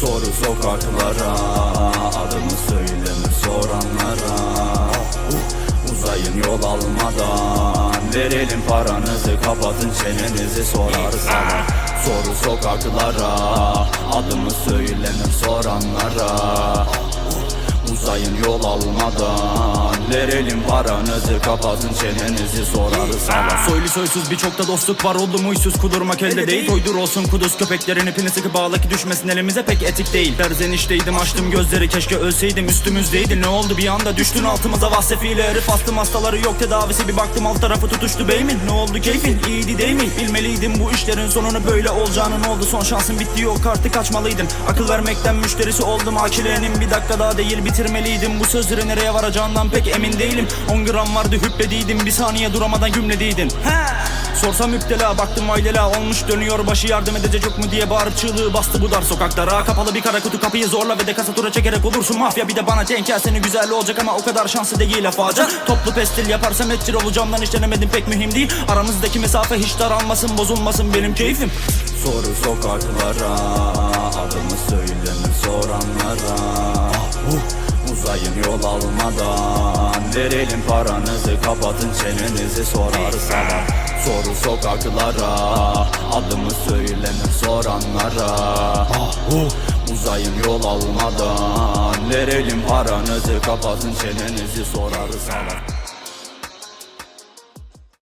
Soru sokaklara Adımı söylenir soranlara? Uzayın yol almadan Verelim paranızı kapatın çenenizi sorarsalar Soru sokaklara Adımı söylenir soranlara Uzayın yol almadan. Verelim paranızı kapatın çenenizi sorarsalar Soylu soysuz birçok da dostluk var oldu muysuz kudurmak elde değil. Toydur olsun kuduz köpeklerin ipini sıkı bağla ki düşmesin elimize pek etik değil. Derzen işteydim açtım gözleri keşke ölseydim üstümüzdeydi. Ne oldu bir anda? Düştün altımıza vasfefiyle herif. Astım hastaları yok tedavisi Bir baktım alt tarafı tutuştu beymin. Ne oldu keyfin iyiydi değil mi? Bilmeliydim bu işlerin sonunu böyle olacağını ne oldu? Son şansın bitti yok artık kaçmalıydım Akıl vermekten müşterisi oldum akilenin bir dakika daha değil bitirmeliydim Bu sözleri nereye varacağından pek emin değilim. 10 gram vardı hüplediydim. Bir saniye duramadan gümlediydin. He Sorsam müptela baktım ailela olmuş dönüyor. Başı yardım edecek yok mu diye bağırıp çığlığı bastı bu dar sokaklara. Kapalı bir kara kutu kapıyı zorla ve de kasatura çekerek olursun. Mafya bir de bana denk gel seni güzel olacak ama o kadar şanslı değil afacan Toplu pestil yaparsam etçil olacağımdan işlenemedim pek mühim değil. Aramızdaki mesafe hiç daralmasın bozulmasın benim keyfim. Soru sokaklara Adımı söylenir soranlara Uzayın yol almadan. Verelim paranızı kapatın çenenizi sorarsalar Soru sokaklara Adımı söylenir soranlara. Uzayın yol almadan. Verelim paranızı kapatın çenenizi sorarsalar